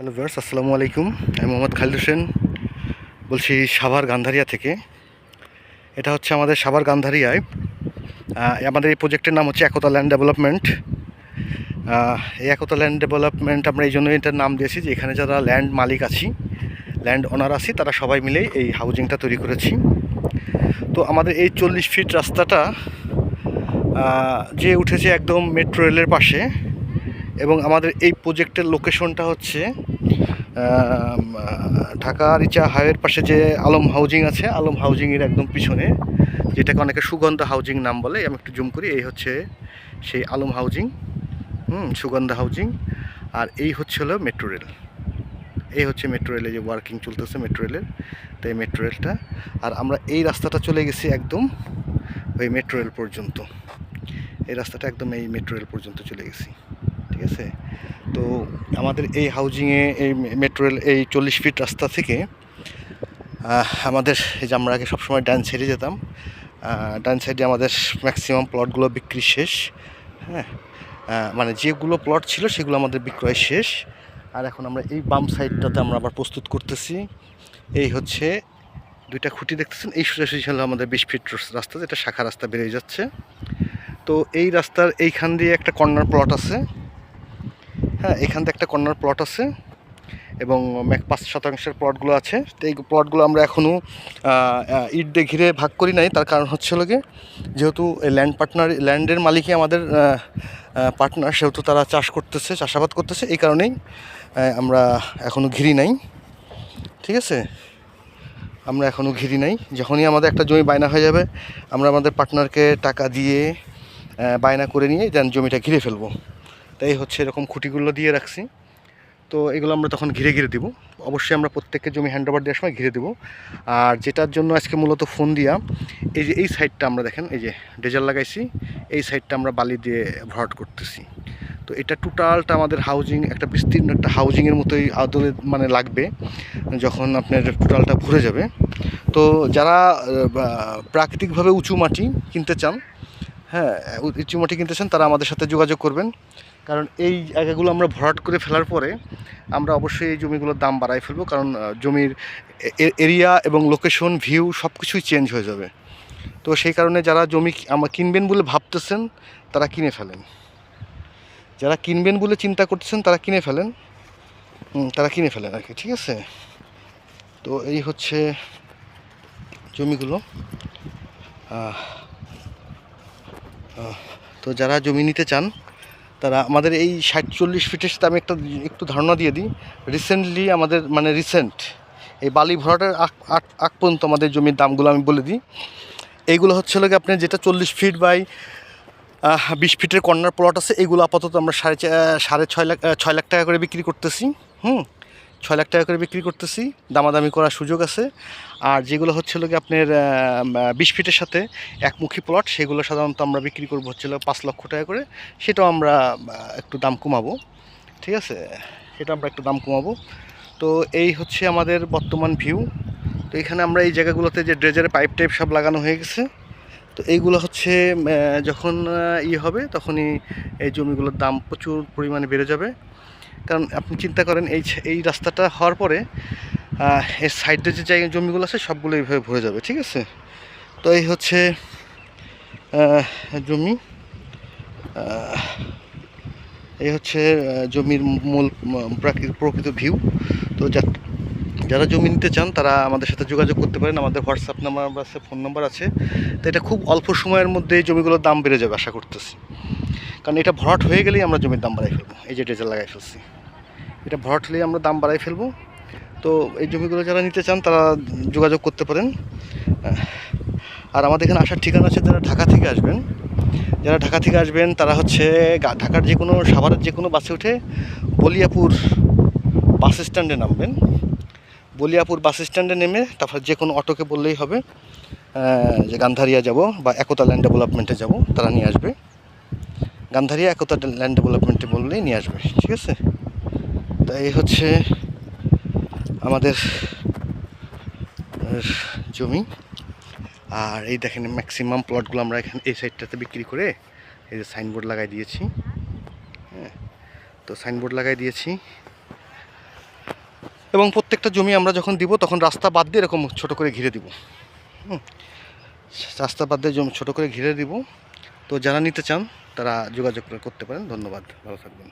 Hello verse আসসালামু আলাইকুম। আমি মোহাম্মদ খালিদ হোসেন। বলছি সাভার গান্ধারিয়া থেকে। এটা হচ্ছে আমাদের সাভার গান্ধারিয়ায়। আমাদের এই প্রজেক্টের নাম হচ্ছে একতা ল্যান্ড ডেভেলপমেন্ট। এই একতা ল্যান্ড ডেভেলপমেন্ট আমরা এই জন্য এটার নাম দিয়েছি যে এখানে যারা ল্যান্ড মালিক আছি, ল্যান্ড ওনার আছি, তারা সবাই মিলেই এই হাউজিংটা তৈরি করেছি। তো আমাদের এই চল্লিশ ফিট রাস্তাটা যে উঠেছে একদম মেট্রো রেলের পাশে এবং আমাদের এই প্রজেক্টের লোকেশনটা হচ্ছে ঢাকা রিচা হাইওয়ের পাশে যে আলম হাউজিং আছে, আলম হাউজিংয়ের একদম পিছনে, যেটাকে অনেকে সুগন্ধা হাউজিং নাম বলে, আমি একটু জুম করি, এই হচ্ছে সেই আলম হাউজিং, হুম, সুগন্ধা হাউজিং, আর এই হচ্ছে হলো মেট্রো রেল। এই হচ্ছে মেট্রো রেলে যে ওয়ার্কিং চলতেছে মেট্রো রেলের, তো এই মেট্রো রেলটা, আর আমরা এই রাস্তাটা চলে গেছি একদম ওই মেট্রো রেল পর্যন্ত। এই রাস্তাটা একদম এই মেট্রো রেল পর্যন্ত চলে গেছি। ঠিক আছে তো আমাদের এই হাউজিংয়ে এই মেট্রো রেল এই চল্লিশ ফিট রাস্তা থেকে আমাদের এই যে আমরা আগে সবসময় ডান সাইডে যেতাম ডান সাইডে আমাদের ম্যাক্সিমাম প্লটগুলো বিক্রি শেষ হ্যাঁ? মানে যেগুলো প্লট ছিল সেগুলো আমাদের বিক্রয় শেষ। আর এখন আমরা এই বাম সাইডটাতে আমরা আবার প্রস্তুত করতেছি। এই হচ্ছে দুইটা খুঁটি দেখতেছেন, এই সোজাসুজি হলো আমাদের বিশ ফিট রাস্তা, যেটা শাখা রাস্তা বেরিয়ে যাচ্ছে। তো এই রাস্তার এইখান দিয়ে একটা কর্নার প্লট আছে। হ্যাঁ এখান থেকে একটা কর্নার প্লট আছে এবং পাঁচ শতাংশের প্লটগুলো আছে। তো এই প্লটগুলো আমরা এখনও ইট দিয়ে ঘিরে ভাগ করি নাই, তার কারণ হচ্ছে গিয়ে যেহেতু এই ল্যান্ড পার্টনার ল্যান্ডের মালিকই আমাদের পার্টনার সেহেতু তারা চাষ করতেছে, চাষাবাদ করতেছে, এই কারণেই আমরা এখনও ঘিরি নাই। ঠিক আছে? আমরা এখনও ঘিরি নাই। যখনই আমাদের একটা জমি বায়না হয়ে যাবে, আমরা আমাদের পার্টনারকে টাকা দিয়ে বায়না করে নিয়ে দেন জমিটা ঘিরে ফেলব। তাই হচ্ছে এরকম খুঁটিগুলো দিয়ে রাখছি। তো এগুলো আমরা তখন ঘিরে ঘিরে দিব। অবশ্যই আমরা প্রত্যেককে জমি হ্যান্ড ওভার দেওয়ার সময় ঘিরে দিব। আর যেটার জন্য আজকে মূলত ফোন দিয়া, এই যে এই সাইডটা আমরা দেখেন, এই যে ডেজাল লাগাইছি, এই সাইডটা আমরা বালি দিয়ে ভরাট করতেছি। তো এটা টোটালটা আমাদের হাউজিং একটা বিস্তীর্ণ একটা হাউজিংয়ের মতোই আদলে মানে লাগবে, যখন আপনার টোটালটা ভরে যাবে। তো যারা প্রাকৃতিকভাবে উঁচু মাটি কিনতে চান হ্যাঁ উ- উঁচু মাটি কিনতে চান, তারা আমাদের সাথে যোগাযোগ করবেন। কারণ এই জায়গাগুলো আমরা ভরাট করে ফেলার পরে আমরা অবশ্যই এই জমিগুলোর দাম বাড়াই ফেলব, কারণ জমির এরিয়া এবং লোকেশন, ভিউ সব কিছুই চেঞ্জ হয়ে যাবে। তো সেই কারণে যারা জমি কি- আমা, কিনবেন বলে ভাবতেছেন, তারা কিনে ফেলেন। যারা কিনবেন বলে চিন্তা করতেছেন, তারা কিনে ফেলেন। তারা কিনে ফেলেন আর কি, ঠিক আছে? তো এই হচ্ছে জমিগুলো। তো যারা জমি নিতে চান, তারা আমাদের এই ষাট চল্লিশ ফিটের সাথে আমি একটা একটু ধারণা দিয়ে দিই। রিসেন্টলি আমাদের মানে রিসেন্ট এই বালি ভরাটের আগ, আগ- পর্যন্ত আমাদের জমির দামগুলো আমি বলে দিই। এইগুলো হচ্ছে লোক আপনি যেটা চল্লিশ ফিট বাই বিশ ফিটের কর্নার প্লট আছে, এগুলো আপাতত আমরা সাড়ে সাড়ে ছয় লাখ ছয় লাখ টাকা করে বিক্রি করতেছি। হুম? ছয় লাখ টাকা করে বিক্রি করতেছি, দামাদামি করার সুযোগ আছে। আর যেগুলো হচ্ছে কি আপনার বিশ ফিটের সাথে একমুখী প্লট সেগুলো সাধারণত আমরা বিক্রি করব হচ্ছে হলো পাঁচ লক্ষ টাকা করে। সেটাও আমরা একটু দাম কমাবো। ঠিক আছে? সেটা আমরা একটু দাম কমাবো। তো এই হচ্ছে আমাদের বর্তমান ভিউ তো এখানে আমরা এই জায়গাগুলোতে যে ড্রেজারে পাইপ টাইপ সব লাগানো হয়ে গেছে। তো এইগুলো হচ্ছে যখন ইয়ে হবে, তখনই এই জমিগুলোর দাম প্রচুর পরিমাণে বেড়ে যাবে। কারণ আপনি চিন্তা করেন, এই এই রাস্তাটা হওয়ার পরে এর সাইডে যে জায়গায় জমিগুলো আছে, সবগুলো এইভাবে ভরে যাবে, ঠিক আছে? তো এই হচ্ছে জমি। এই হচ্ছে জমির মূল প্রকৃত ভিউ তো যারা জমি নিতে চান, তারা আমাদের সাথে যোগাযোগ করতে পারেন। আমাদের হোয়াটসঅ্যাপ নাম্বার আছে, ফোন নাম্বার আছে। তো এটা খুব অল্প সময়ের মধ্যে জমিগুলোর দাম বেড়ে যাবে, আশা করতেছি। কারণ এটা ভরাট হয়ে গেলেই আমরা জমির দাম বাড়াই ফেলব। এই যে ডেজাল লাগাই ফেলছি। এটা ভরাট হলেই আমরা দাম বাড়াই ফেলব। তো এই জমিগুলো যারা নিতে চান, তারা যোগাযোগ করতে পারেন। আর আমাদের এখানে আসার ঠিকানা আছে যারা ঢাকা থেকে আসবেন। যারা ঢাকা থেকে আসবেন, তারা হচ্ছে ঢাকার যে কোনো সাভারের যে কোনো বাসে উঠে বলিয়াপুর বাস স্ট্যান্ডে নামবেন। বলিয়াপুর বাস স্ট্যান্ডে নেমে তারপর যে কোনো অটোকে বললেই হবে যে গান্ধারিয়া যাব বা একতা ল্যান্ড ডেভেলপমেন্টে যাব, তারা নিয়ে আসবে। গান্ধারিয়া একতা ল্যান্ড ডেভেলপমেন্টে বললেই নিয়ে আসবে, ঠিক আছে? তো এই হচ্ছে আমাদের জমি। আর এই দেখেন ম্যাক্সিমাম প্লটগুলো আমরা এখানে এই সাইডটাতে বিক্রি করে এই যে সাইনবোর্ড লাগাই দিয়েছি। হ্যাঁ তো সাইনবোর্ড লাগাই দিয়েছি। এবং প্রত্যেকটা জমি আমরা যখন দিব, তখন রাস্তা বাদ দিয়ে এরকম ছোটো করে ঘিরে দিব। রাস্তা বাদ দিয়ে জমি ছোটো করে ঘিরে দিব। তো যারা নিতে চান তারা যোগাযোগ করতে পারেন। ধন্যবাদ ভালো থাকবেন।